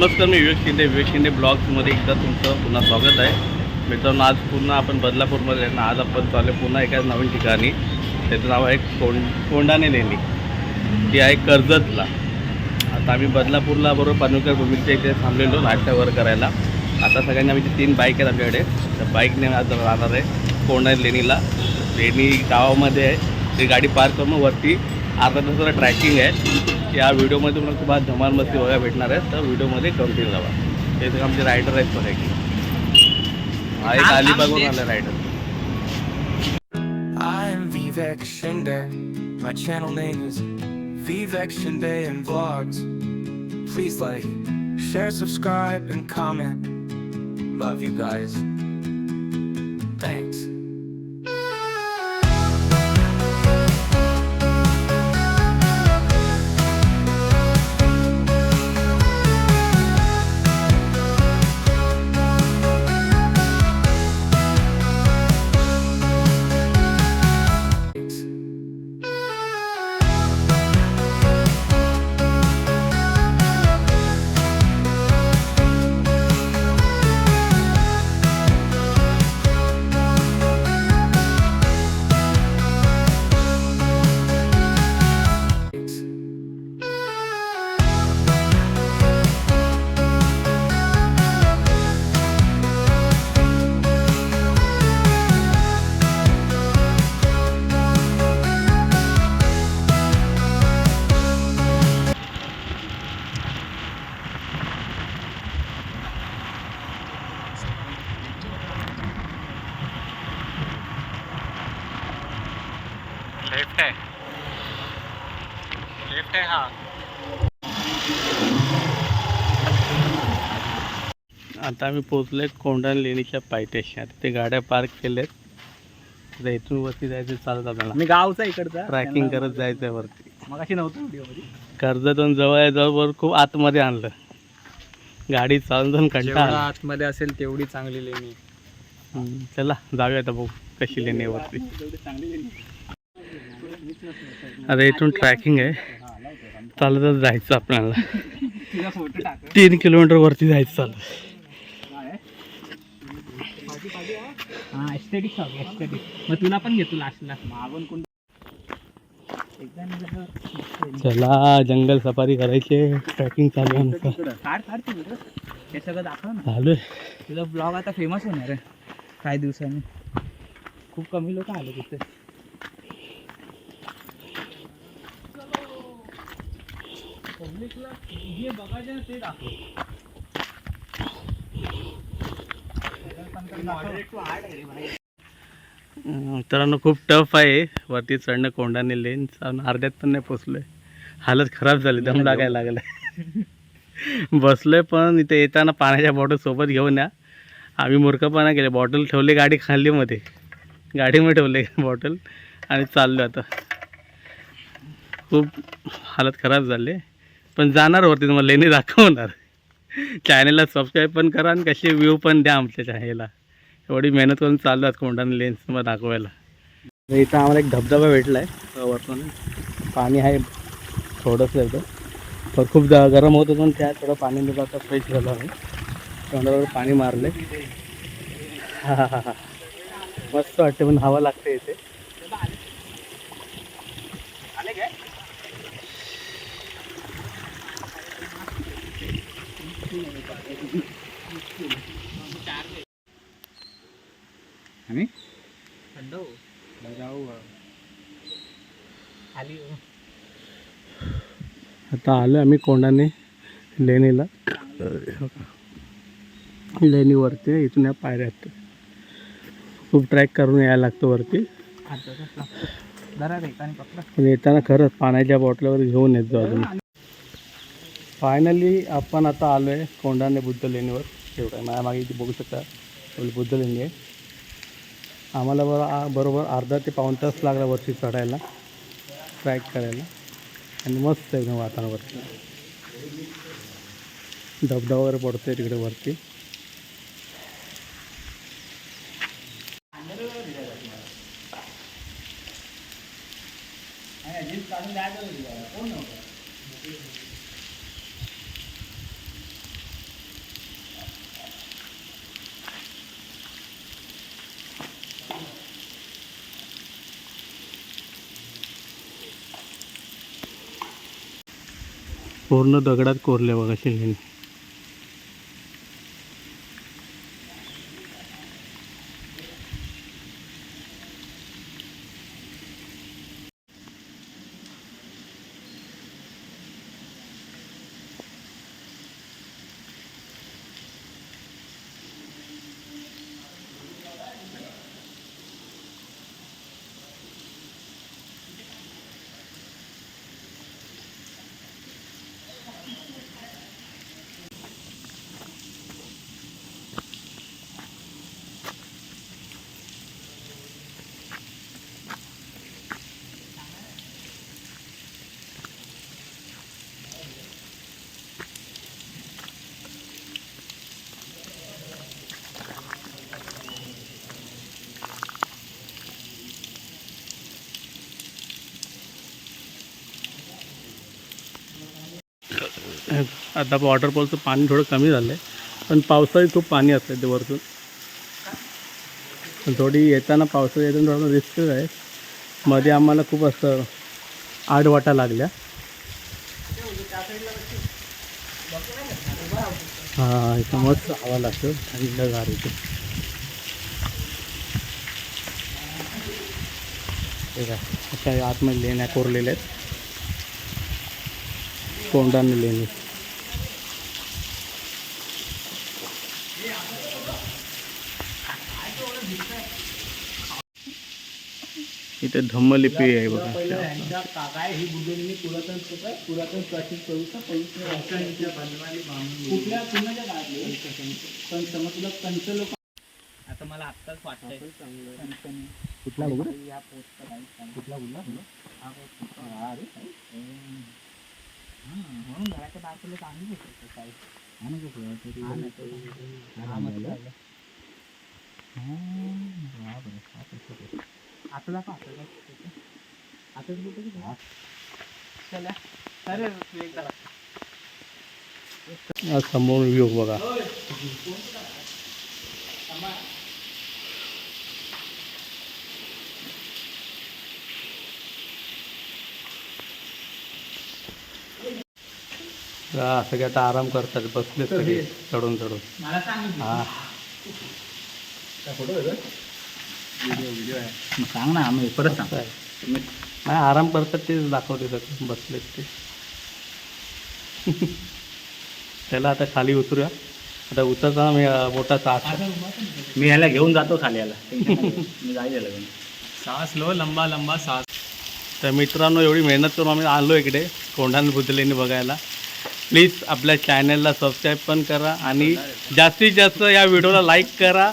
नमस्कार मी विवेक शिंदे विवेक शिंदे ब्लॉग्समध्ये एकदा तुमचं पुन्हा स्वागत आहे. मित्रांनो आज पुन्हा आपण बदलापूरमध्ये आहे ना आज आपण चालू पुन्हा एका नवीन ठिकाणी. त्याचं नाव आहे कोंड कोंडाने लेणी. ती आहे कर्जतला. आता आम्ही बदलापूरला बरोबर पानुकर भूमीच्या इथे थांबलेलो नाश्ता करायला. आता सगळ्यांनी आमची तीन बाईक आहेत आमच्याकडे तर बाईकने आज राहणार आहे कोंडाने लेणीला. लेणी गावामध्ये आहे. ती गाडी पार्क करून वरती अर्धा तासाचा ट्रॅकिंग आहे. या व्हिडिओमध्ये तुम्हाला खूप आज धमाल मस्ती बघायला भेटणार आहे तर व्हिडिओमध्ये कंटिन्यू राहा ते सगळे आमचे रायडर आहेत बघा की हा एक अलिबागून आला rider Vivek Shinde. My channel name is Vivek Shinde and Vlogs. Please like, share, subscribe, and comment. Love you guys. Thanks. आता आम्ही पोहोचलो आहे कोंडाण लेणीच्या पायथ्याशी आता ते गाड्या पार्क केल्यात. आता इथून वरती जायचं चालत आपल्याला. मी गावचा इकडचा. ट्रॅकिंग करत जायचं आहे वरती. मग अशी नव्हतं कर्जतून जवळ आहे जवळ खूप आतमध्ये आणलं. गाडी चालून जाऊन कंटाळा आला. आतमध्ये असेल तेवढी चांगली लेणी चला जाऊया आता बघू कशी लेणी आहे वरती. आता इथून ट्रॅकिंग आहे. चालतच जायचं आपल्याला. तीन किलोमीटर वरती जायचं चालत एस्थेटिक शॉप एस्थेटिक मग तुला पण घेतो लास्टला मागून कोण चला जंगल सफारी करायचे ट्रॅकिंग चालू आहे आमचं. काढ काढ तू हे सगळं दाखव ना. चालू तुझा ब्लॉग आता फेमस होणार आहे. काही दिवसांनी. खूप कमी लोक आले तिथे. पब्लिकला जे बघायचं ते दाखव. मित्रांनो खूप टफ आहे. वरती चढणं कोंडाने लेन अर्ध्यात पण नाही पोचलोय. हालत खराब झाली दम लागायला लागलाय. बसलोय पण इथे येताना पाण्याच्या बॉटल सोबत घेऊन या. आम्ही मूर्खपणा केले बॉटल ठेवले गाडी खाली मध्ये गाडीमध्ये ठेवले बॉटल आणि चाललो आता. खूप हालत खराब झाले. पण जाणार वरती तुम्हाला लेणी दाखवणार. चॅनेलला सबस्क्राईब पण करा आणि कसे व्ह्यू पण द्या आमच्या चॅनेलला एवढी मेहनत करून चाललो आहेत कोंडाने लेन्स मग दाखवायला. इथं आम्हाला एक धबधबा भेटला आहे वरतून. पाणी आहे थोडंसं एकदम पण खूप ग- गरम होतं पण त्यात थोडं पाणी निघा आता फ्रेश झालं आहे. तोंडावर पाणी मारले हां हां हां हां मस्त वाटते पण हवा लागते इथे आणि थंड हो जाऊ खाली हो. आता आलो आम्ही कोंडाने लेणीला. लेणीवरती इथून या पायऱ्या आहेत. खूप ट्रॅक करून यायला लागतं वरती. पण येताना खरंच पाण्याच्या बॉटलवर घेऊन येतो अजून. फायनली आपण आता आलो आहे कोंडाने बुद्ध लेणीवर. एवढं आहे माझ्या मागे इथे बघू शकता एवढी बुद्ध लेणी आहे. आम्हाला बरोबर बरोबर अर्धा ते पाऊण तास लागला वरती चढायला ट्रॅक करायला. आणि मस्त एकदम वातावरण. वरती. धबधबा वगैरे पडतोय तिकडे वरती पूर्ण दगडात कोरले बघा शिंगेने आता वॉटरफॉलचं पाणी थोडं कमी झालं आहे पण पावसाळी खूप पाणी असतं ते वरतून. पण थोडी येताना पावसाळी येताना थोडं रिस्क आहे. मध्ये आम्हाला खूप असं आठ वाटा लागल्या. हां इथं मस्त हवा लागतो. थंडगार इथे. अशा आतमध्ये लेण्या कोरलेल्या आहेत. कोंडाने लेणी. इथे धम्मलिपी आहे बघा. ही बुद्धलेणी पुरातन पुरातन प्राचीन पवित्र पवित्र कुठल्या कुणाच्या काळातले पण समज तुला पंच लोक आता मला आत्ताच वाटतंय. कुठला बघू या सांग. कुठला बोलला? हा चा. हा म्हणून घराच्या बाहेर तुला चांगली भेटत काही. आता दाखव आता चला समोर व्ह्यू बघा. सगळे आता आराम करतात बसले सगळे. चढून चढून. मला सांग हा. मग सांग ना आम्ही परत सांग. नाही आराम करतात तेच दाखवते सगळे बसलेत ते. त्याला आता खाली उतरूया. आता उतरताना मी मोठा चाच मी ह्याला घेऊन जातो खाली याला मी जाईल घेऊन सांस लो लंबा लंबा सांस. तर मित्रांनो एवढी मेहनत करून आम्ही आलो इकडे कोंढाण बुद्धलेनी बघायला. प्लीज आपल्या चॅनलला सबस्क्राईब पण करा आणि जास्तीत जास्त या व्हिडिओला लाईक करा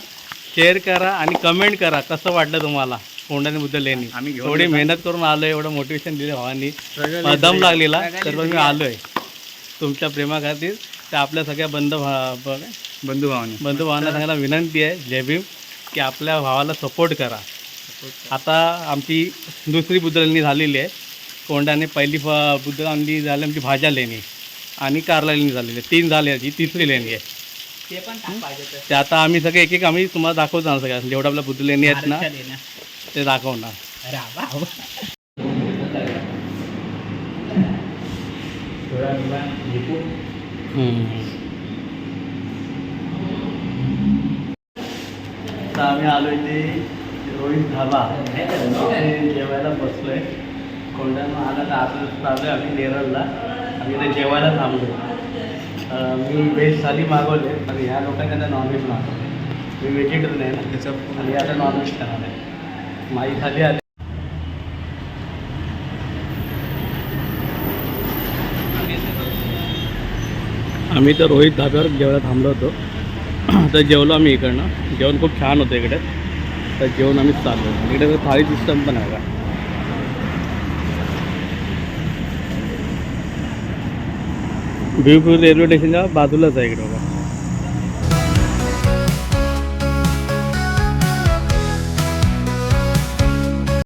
शेअर करा आणि कमेंट करा. कसं वाटलं तुम्हाला आम्ही घेऊन एवढी येतो. मेहनत करून आलो एवढं मोटिवेशन दिलं भावांनी. दम लागलेला तर पण मी आलो आहे तुमच्या प्रेमाखातीर. तर आपल्या सगळ्या बंद भा बंधू भावाने. बंधू भावांना सांगायला विनंती आहे जय भीम की आपल्या भावाला सपोर्ट करा. आता आमची दुसरी बुद्धलेणी झालेली आहे. कोंडाने पहिली फ बुद्धलेणी झाली आमची भाज्या लेणी. आणि कारला लेणी झालेली आहे. तीन झाली ही तिसरी लेणी आहे. ते पण टाक पाहिजे तर. ते आता आम्ही सगळे एक एक आम्ही तुम्हाला दाखवणार सगळ्या जेवढ्या आपल्या बुद्धलेणी आहेत ना. ते दाखवणार. आम्ही आलो इथे रोहित ढाबा इथे जेवायला बसलोय. कोंढ्यानं आला तर आता चालू आम्ही नेरळला आम्ही इथे जेवायला थांबलो. मी व्हेज थाली मागवले पण ह्या लोकांनी आता नॉनव्हेज मागवले मी व्हेजिटेरियन आहे ना त्याचं आणि आता नॉनव्हेज खाणार आहे. माई थाली आली. आम्ही तर रोहित धाब्यावर जेवायला थांबलो होतो. तर जेवलो आम्ही इकडनं. जेवण खूप छान होतं इकडे. तर जेवण आम्ही चाललो. इकडे तर थाळी सिस्टम पण आहे का भिवपूर रेल्वे स्टेशनच्या बाजूलाच आहे इकडे बघा